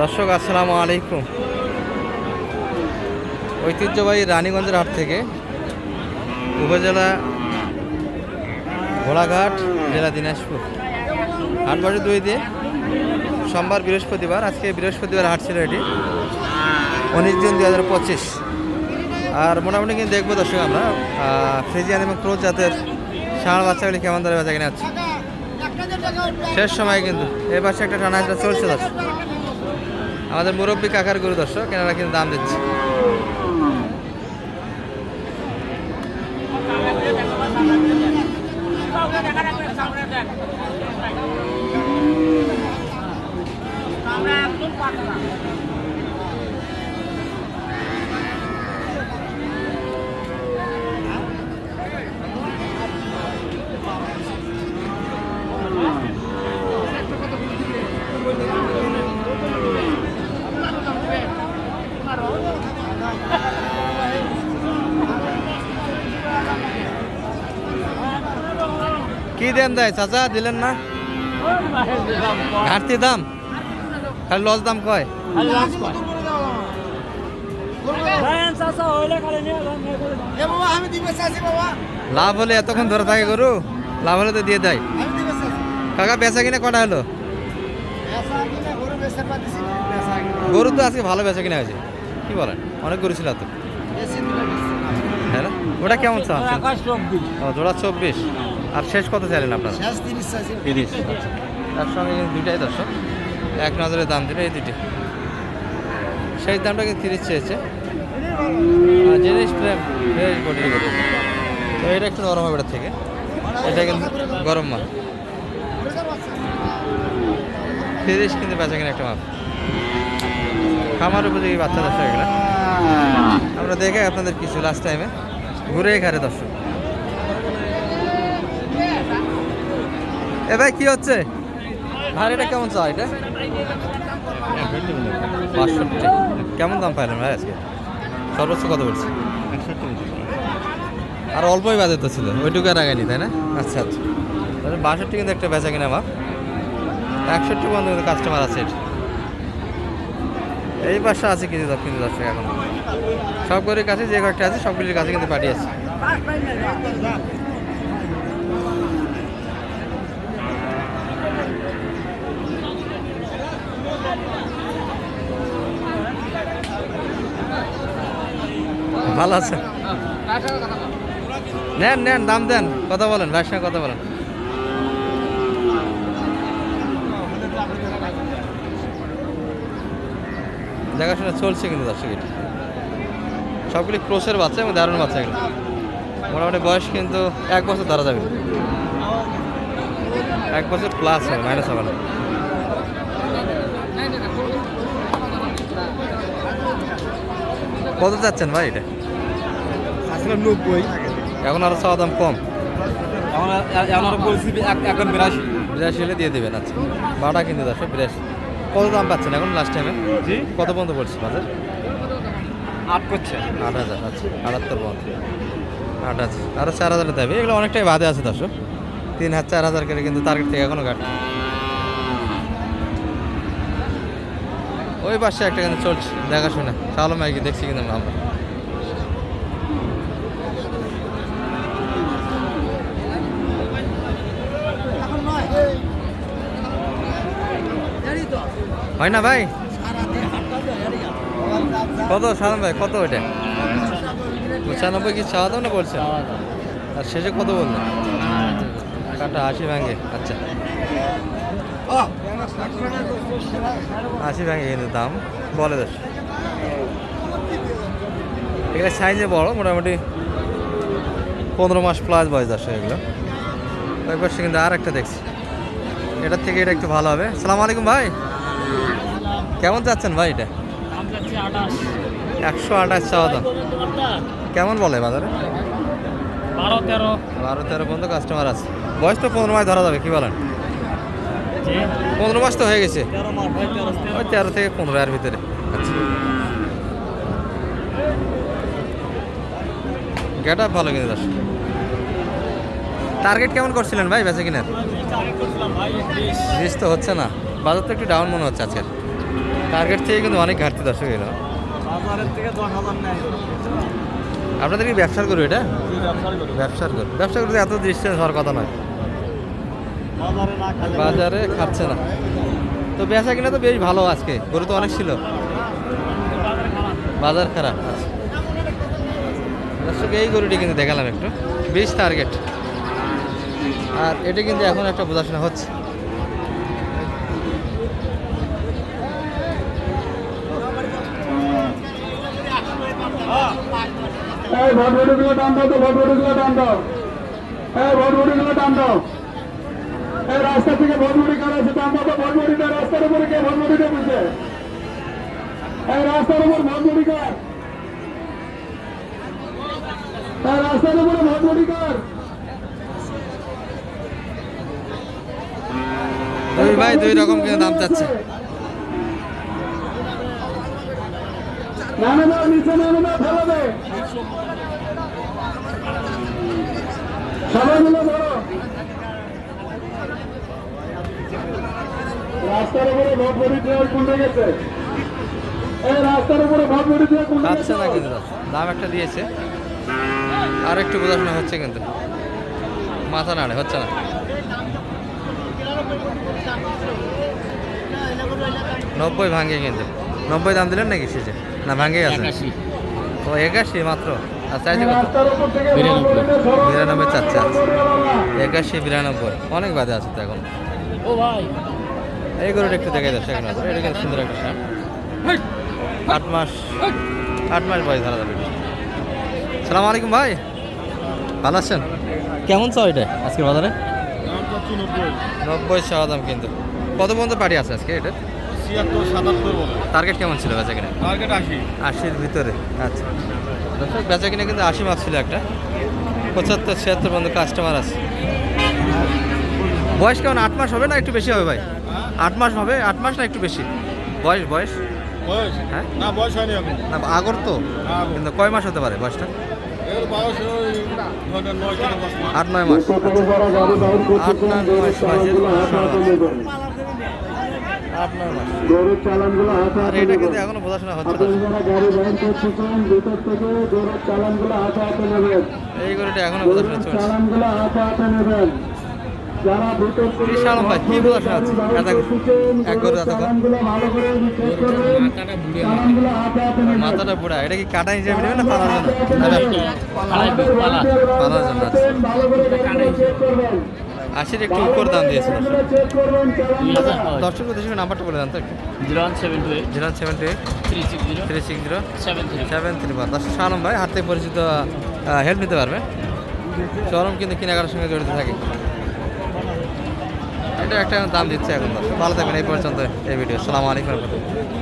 দর্শক, আসসালামু আলাইকুম। ঐতিহ্যবাহী রানীগঞ্জের হাট থেকে উপজেলা ঘোড়াঘাট জেলা দিনাজপুর। হাট বাজে দুই দিয়ে সোমবার বৃহস্পতিবার, আজকে বৃহস্পতিবার হাট ছিল এটি, উনিশ জুন দু হাজার পঁচিশ। আর মোটামুটি কিন্তু দেখব দর্শক আমরা ফ্রিজিয়ান এবং ক্রোজ জাতের ষাঁড় বাচ্চাগুলি কেমন ধরে বেচা কিনে আছে শেষ সময় কিন্তু, এ পাশে একটা টানা চলছে দর্শক। আমাদের মুরব্বী কাকার গরু দর্শক এনারা কিন্তু দাম দিচ্ছে। কি দেন দেয়, চাচা, দিলেন না? ঘাটতি দাম। খালি লস দাম কয়? লাভ হলে এতক্ষণ ধরে থাকে গরু, লাভ হলে তো দিয়ে দেয়। কাকা, বেচা কিনা কটা হলো? গরু তো আজকে ভালো বেচা কিনা হয়েছে। কি বলেন? অনেক গরু ছিল তো হ্যাঁ? ওটা কেমন চান জোড়া চব্বিশ। আর শেষ কত চাইলেন আপনারা? তিরিশ। তার সঙ্গে দুইটাই দর্শক। এক নজরে দাম দিলে এই দুটি সেই দামটা কিন্তু তিরিশ চেয়েছে। আর জিনিস প্রেম বেশ তো এটা একটু নরম হবে থেকে। এটা কিন্তু গরম মাল। তিরিশ কিন্তু বেচা কিনা একটা মাপ খামার উপযোগী বাচ্চা দর্শক এগুলা। আমরা দেখে আপনাদের কিছু লাস্ট টাইমে ঘুরে ঘাড়ে দর্শক। এ ভাই, কি হচ্ছে? ভাই, এটা কেমন চা এটা? বাষট্টি কেমন দাম পাইলেন ভাই আজকে? সর্বোচ্চ কত বলছে? আর অল্পই বাজে তো ছিল, ওইটুকু আর আগাইনি তাই না? আচ্ছা আচ্ছা। তাহলে বাষট্টি কিন্তু একটা বেচা কিনা আমার একষট্টি পর্যন্ত কিন্তু কাস্টমার আছে এই পাশে আছে কিছু কিন্তু দশ টাকা এখন। সবগুলির কাছে যে কয়েকটা আছে, সবগুলির কাছে কিন্তু পাঠিয়েছে ভালো আছে নেন নেন, দাম দেন। কথা বলেন, ভাইয়ের সঙ্গে কথা বলেন। দেখাশোনা চলছে কিন্তু দর্শক এটা। সবগুলি ক্রোসের বাচ্চা এবং দারুণ বাচ্চা এগুলো। মোটামুটি বয়স কিন্তু এক বছর ধরা যাবে। এক বছর প্লাস হবে মাইনাস হবে না। কত চাচ্ছেন ভাই এটা? আসলে নব্বই। এখন আরও চাওয়া দাম কম। এখন এখন বলছি এখন বিরাশি। বিরাশি হলে দিয়ে দেবেন আচ্ছা। ভাড়া কিন্তু বিরাশি। কত দাম পাচ্ছেন এখন লাস্ট টাইমে জি। কত পর্যন্ত বাজার? আট করছে। আট হাজার আচ্ছা। আটাত্তর পর্যন্ত। আট হাজার। আরও চার হাজার দেবে। এগুলো অনেকটাই বাদে আছে দর্শক। তিন হাজার চার হাজার করে কিন্তু টার্গেট থেকে এখনও কাট। ওই পাশে একটা কিন্তু চলছে, দেখাশোনা। চালো মাইকে দেখছি কিন্তু আমরা হয় না ভাই? কত সাধারণ ভাই, কত ওইটা? পঁচানব্বই কি চাওয়া দাম না বলছেন? আর শেষে কত বললেন? কাটা আশি ভাঙে আচ্ছা। আশি ভাঙে কিন্তু দাম বলে দশ। এগুলো সাইজে বড় মোটামুটি পনেরো মাস প্লাস বয়স দশ এগুলো। ওই পাশে কিন্তু আর একটা দেখছি। এটার থেকে এটা একটু ভালো হবে। সালাম আলাইকুম ভাই। কেমন যাচ্ছেন ভাই এটা? একশো আঠাশ চাওয়া দাম। কেমন বলে বাজারে? বারো তেরো। বারো তেরো পর্যন্ত কাস্টমার আছে। বয়স তো পনেরো মাস ধরা যাবে কি বলেন? পনেরো মাস তো হয়ে গেছে। ওই তেরো থেকে পনেরো এর ভিতরে। আচ্ছা গেট আপ ভালো কিন্তু দশ টার্গেট কেমন করছিলেন ভাই বেঁচে কিনার? বিশ। জিনিস তো হচ্ছে না। বাজার তো একটু ডাউন মনে হচ্ছে আজকের। টার্গেট থেকে কিন্তু অনেক ঘাটতি দর্শক এলো আপনাদের কি ব্যবসার করবে এটা? ব্যবসার করবে ব্যবসা করতে এত দৃষ্টি হওয়ার কথা নয়। বাজারে না খালে বাজারে খাচ্ছে না। তো বেচা কিনা তো বেশ ভালো আজকে গরু তো অনেক ছিল। বাজার খারাপ। আচ্ছা দর্শক এই গরুটি কিন্তু দেখালাম একটু। বিশ টার্গেট আর এটা কিন্তু এখন একটা বোঝাশোনা হচ্ছে। এই ভটভটিগুলো টান দাও তো ভটভটিগুলো টান দাও। এই ভটভটিগুলো টান দাও। এই রাস্তা থেকে ভটভটি কার আছে টান দাও তো ভটভটিটা রাস্তার উপরে কে ভটভটিটা বুঝছে এই রাস্তার উপর ভটভটি কার? এই রাস্তার উপরে ভটভটি কার? দুই ভাই দুই রকম কিন্তু দাম চাচ্ছে। নামে দাও নিচে নামে দাও ফেলে দে। সবাই মিলে ধরো। রাস্তার উপরে ভটভটি ট্রেন কোনটা গেছে। এই রাস্তার উপরে ভটভটি ট্রেন কোনটা খাচ্ছে না কিন্তু। দাম একটা দিয়েছে। আর একটু বোঝাশোনা হচ্ছে কিন্তু। মাথা নাড়ে হচ্ছে না। নব্বই ভাঙে কিন্তু। নব্বই দাম দিলেন নাকি শেষে? না ভাঙে গেছে। ও একাশি মাত্র? আর চাইছে কত? বিরানব্বই। চাচ্ছে আছে একাশি বিরানব্বই। অনেক বাদে আছে তো এখন। ও ভাই। এই গরুটা একটু দেখে দর্শক নজর এটা কিন্তু সুন্দর একটা সার। আট মাস আট মাস বয়স ধরা যাবে সালাম আলাইকুম ভাই। ভালো আছেন? কেমন চাও এটা আজকের বাজারে? নব্বই চাওয়া দাম কিন্তু। কত পর্যন্ত পাড়ি আছে আজকে এটা? টার্গেট কেমন ছিল বেচা কিনা? টার্গেট আশি। আশির ভিতরে আচ্ছা। বেচা কিনা কিন্তু আশি মাস ছিল একটা। পঁচাত্তর ছিয়াত্তর পর্যন্ত কাস্টমার আছে। বয়স কেমন? আট মাস হবে না একটু বেশি হবে ভাই? আট মাস হবে? আট মাস না একটু বেশি? বয়স বয়স? বয়স? হ্যাঁ? না বয়স হয়নি না আগর তো? কিন্তু কয় মাস হতে পারে বয়সটা? আট নয় মাস। আট নয় মাস আট নয় মাস। আর এটা কিন্তু এখনও বোঝাশোনা হচ্ছে এই গরুটা এখনও বোঝাশোনা চলছে ভাই, কি আছে? এক গরু মাথাটা বুড়া এটা কি কাটা হিসেবে নেবে না পালার জন্য? পালার জন্য আছে। আছেন, ভালো করে গাড়িগুলো চেক করবেন আশির একটু উপর দাম দিয়েছে গাড়িগুলো চেক দর্শক নাম্বারটা বলে দেন তো একটু। Zero one seven two eight zero seven two eight. Three six zero. Three six zero. Seven three. Seven three one দর্শক শালম ভাই হাতে পরিচিত হেল্প নিতে পারবে? চরম কিন্তু কেনাকাটার সঙ্গে জড়িত থাকে। এটা একটা দাম দিচ্ছে এখন। ভালো থাকবেন এই পর্যন্ত এই ভিডিও। সালাম আলাইকুম